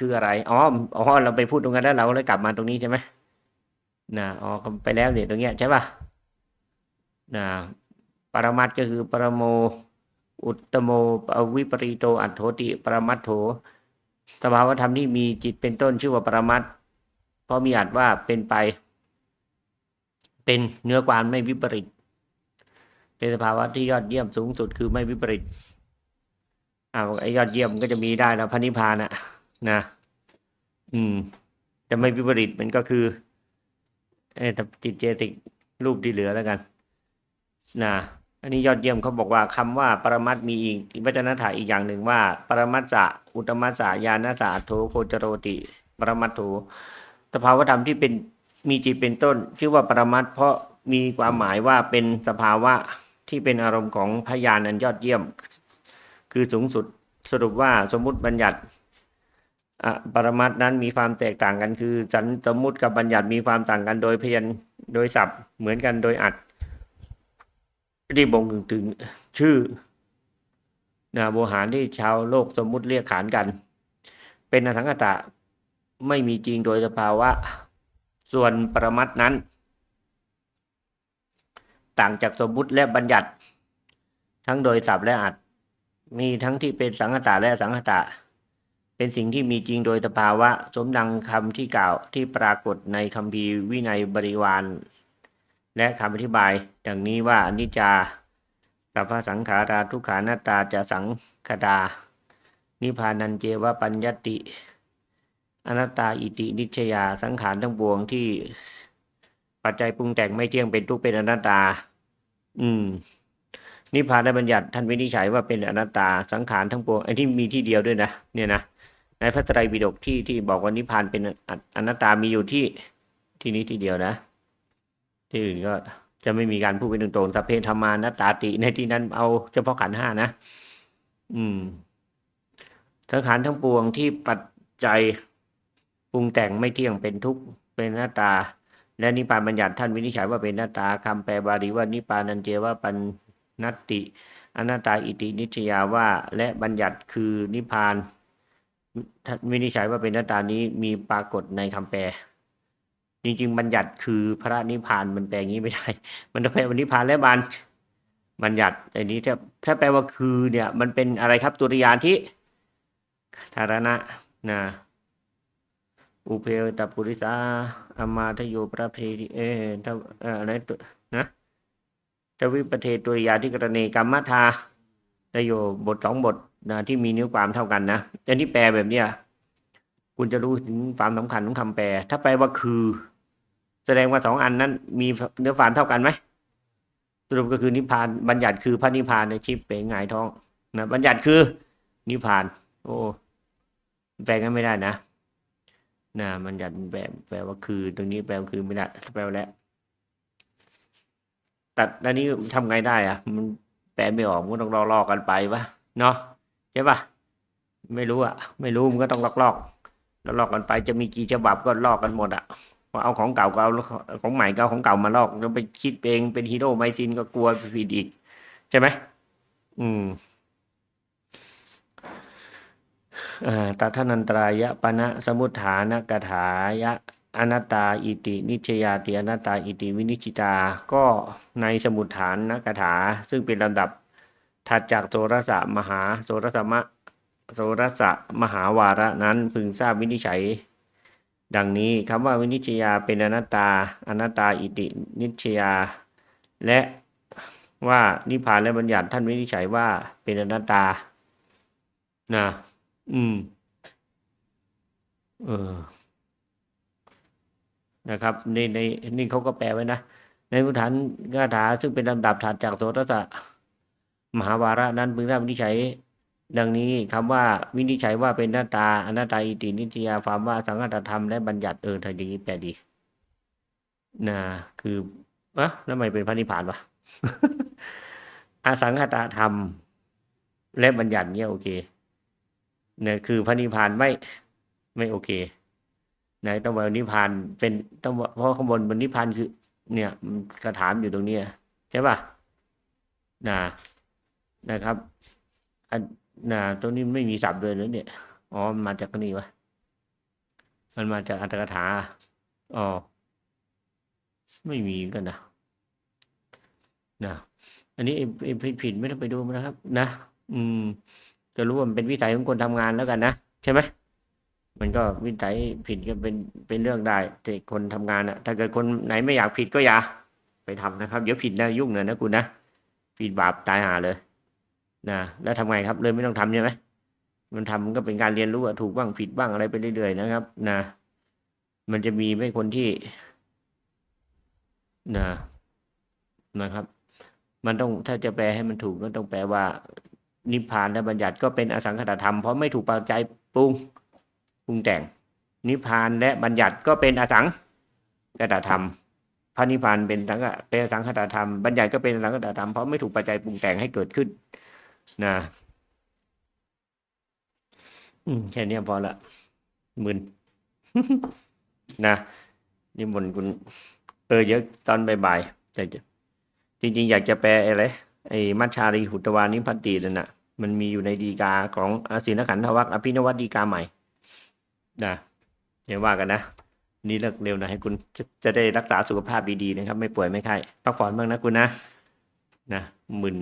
คืออะไรอ๋ออ๋อเราไปพูดตรงนั้นแล้วเราเลยกลับมาตรงนี้ใช่ไหมนะอ๋อไปแล้วเนี่ยตรงเนี้ยใช่ป่ะนะปรมัตก็คือปรโม อุตตโมอวิปริโตอัตโถติ ปรมัตโถสภาวธรรมที่มีจิตเป็นต้นชื่อว่าปรมัตเพราะมีอัตว่าเป็นไป เป็นเนื้อความไม่วิปริตเป็นสภาวะที่ยอดเยี่ยมสูงสุดคือไม่วิปริตอ้าวไอ้ยอดเยี่ยมก็จะมีได้แล้วพระนิพพานอะ นะ อืม จะไม่วิปริตมันก็คือเออแต่จิตเจติกรูปที่เหลือแล้วกัน นะอันนี้ยอดเยี่ยมเขาบอกว่าคำว่าปรมัตมีอีกวัจนถาอีกอย่างหนึ่งว่า ปรมัตสะอุตมัสสะญาณสะโทโคจโรติ ปรมัตโถสภาวธรรมที่เป็นมีจิตเป็นต้น ชื่อว่าปรมัตเพราะมีความหมายว่าเป็นสภาวะที่เป็นอารมณ์ของพยานอันยอดเยี่ยม คือสูงสุดสรุปว่าสมมุติบัญญัติ ปรมัตนั้นมีความแตกต่างกันคือ สันสมมุติกับบัญญัติมีความต่างกันโดยพยัญโดยศัพท์เหมือนกันโดยอัดที่บ่งถึงชื่อนะโวหารที่ชาวโลกสมมุติเรียกขานกัน เป็นอถังกตะไม่มีจริงโดยสภาวะ ส่วนปรมัตนั้น ต่างจากสมมุติและบัญญัติ ทั้งโดยศัพท์และอัดมีทั้งที่เป็นสังคตะและสังคตะ เป็นสิ่งที่มีจริงโดยสภาวะ สมดังคำที่กล่าวที่ปรากฏในคำพีร์วินัยบริวาร และคำอธิบาย ดังนี้ว่าอนิจจาสัพพสังขาราทุกขานาตาจะสังคดา นิพานันเจวปัญญติ อนัตตาอิตินิชยาสังขารทั้งปวงที่ปัจจัยปรุงแต่งไม่เที่ยงเป็นทุกเป็นอนัตตา อืม นิพพานได้บัญญัติท่านวินิจฉัยว่าเป็นอนัตตาสังขารทั้งปวงไอ้ที่มีที่เดียวด้วยนะเนี่ยนะ ในพระไตรปิฎกที่ที่บอกว่านิพพานเป็นอนัตตามีอยู่ที่ที่นี้ที่เดียวนะ ที่อื่นก็จะไม่มีการพูดเป็นตรงๆสัพเพธรรมานัตตาติในที่นั้นเอาเฉพาะขันห้านะ อืมสังขารทั้งปวงที่ปัจจัยปรุงแต่งไม่เที่ยงเป็นทุกข์เป็นหน้าตา และนิพพานบัญญัติท่านวินิจฉัยว่าเป็นหน้าตาคำแปลบาลีว่านิพพานันเจว่าปันนัตติอนัตตาอิตินิชยาว่า และบัญญัติคือนิพพาน ท่านวินิจฉัยว่าเป็นหน้าตานี้มีปรากฏในคำแปล จริง ๆ บัญญัติคือพระนิพพานมันแปลงี้ไม่ได้ มันจะแปลว่านิพพานและบัญบัญญัติอันนี้ถ้าถ้าแปลว่าคือเนี่ย มันเป็นอะไรครับตุริยานที่ธารณะนะอุเพตปุริสาอามาทโยประเพทิเอถ้าอะไรตัวนะทวิปเทตุริยาที่กรณีกรรมทาทโยบทสองบท นะที่มีเนื้อความเท่ากันนะแต่ที่แปลแบบเนี้ยคุณจะรู้ถึงความสำคัญของคำแปล ถ้าแปลว่าคือ แสดงว่าสองอันนั้น มีเนื้อความเท่ากันไหมสรุปก็คือนิพพานบัญญัติคือพระนิพพานในชิปเป๋งหงายท้องนะบัญญัติคือนิพพาน โอ้แปลกันไม่ได้นะนะบัญญัติแปลแปลว่าคือ ตรงนี้แปลว่าคือไม่ได้แปลว่าแล้วแต่อันนี้ทำไงได้อะมันแปลไม่ออกมันก็ต้องลอๆกันไปวะเนาะ ใช่ปะไม่รู้อะไม่รู้มันก็ต้องลอกลอกๆกันไปจะมีกี่ฉบับก็ลอกกันหมดอะพอเอาของเก่าก็เอาของใหม่ก็เอาของเก่ามาลอกแล้วไปคิดเองเป็นฮีโร่ไมซินก็กลัวผิดอีกใช่ไหมอืมตัทนันตรายะปณะสมุทฐานกถายะอนัตตาอิติ นิชยาติอนัตตาอิติวินิชิตา ก็ในสมุทฐานนกถา ซึ่งเป็นลำดับ ถัดจากโสรสะมหาโสรสมะโสรสะมหาวาระนั้นพึงทราบวินิจฉัย ดังนี้คำว่าวินิชยาเป็นอนัตตา อนัตตาอิตินิชยา และว่านิพพานและบัญญัติท่านวินิจฉัยว่าเป็นอนัตตานะอืม เออ นะครับในในนี่เขาก็แปลไว้นะในพุทธานคาถาซึ่งเป็นลำดับถัดจากโสตสะ มหาวาระนั้นพึงทราบวินิจฉัย ดังนี้คำว่าวินิจฉัยว่าเป็นหน้าตาอนัตตาอิตินิจยาความว่าสังฆตธรรมและบัญญัติเออถ้าอย่างนี้แปลดีนะคืออะแล้วทำไมเป็นพระนิพพานวะอสังฆตธรรม และบัญญัติเนี่ยโอเคเนี่ยคือพระนิพพานไม่ไม่โอเคนะต้องว่านิพพานเป็นต้องเพราะข้างบนบนนิพพานคือ เนี่ยกระถามอยู่ตรงนี้ใช่ป่ะนะ นะครับอันนะตรงนี้ไม่มีศัพท์เลยนะเนี่ยอ๋อมาจากนี่วะมันมาจากอัตถกถาอ๋อไม่มีกันนะนะอันนี้ไอ้ไอ้ผิดไม่ต้องไปดูนะครับ นะอืมจะรู้ว่ามันเป็นวิสัยของคนทำงานแล้วกันนะใช่ไหมมันก็วิสัยผิดก็เป็นเป็นเรื่องได้แต่คนทำงานอะถ้าเกิดคนไหนไม่อยากผิดก็อย่าไปทำนะครับ เดี๋ยวผิดนะยุ่งเลยนะคุณนะผิดบาปตายหาเลย นะแล้วทำไงครับ เลยไม่ต้องทำใช่ไหมมันทำมันก็เป็นการเรียนรู้ถูกบ้างผิดบ้างอะไรไปเรื่อยๆนะครับ นะ มันจะมีไม่คนที่นะนะครับ มันต้องถ้าจะแปลให้มันถูกก็ต้องแปลว่า นิพพานและบัญญัติก็เป็นอสังขตธรรมเพราะไม่ถูกปัจจัยปรุงปรุงแต่ง นิพพานและบัญญัติก็เป็นอสังขตธรรมพระนิพพานเป็นสังเป็นอสังขตธรรมบัญญัติก็เป็นอสังขตธรรมเพราะไม่ถูกปัจจัยปรุงแต่งให้เกิดขึ้น นะอืมแค่นี้พอละมึนนะนิมนต์คุณ เออเยอะตอนบ่ายๆแต่จริง ๆ อยากจะแปลอะไรไอ้มัชชารีหุตวานิพันตินั่นน่ะ มันมีอยู่ในดีกาของอสินขันธวัคอภินวัตดีกาใหม่นะอย่าว่ากันนะ นี่เลิกเร็วนะให้คุณจะจะได้รักษาสุขภาพดีๆนะครับ ไม่ป่วยไม่ไข้พักผ่อนบ้างนะคุณนะนะมึน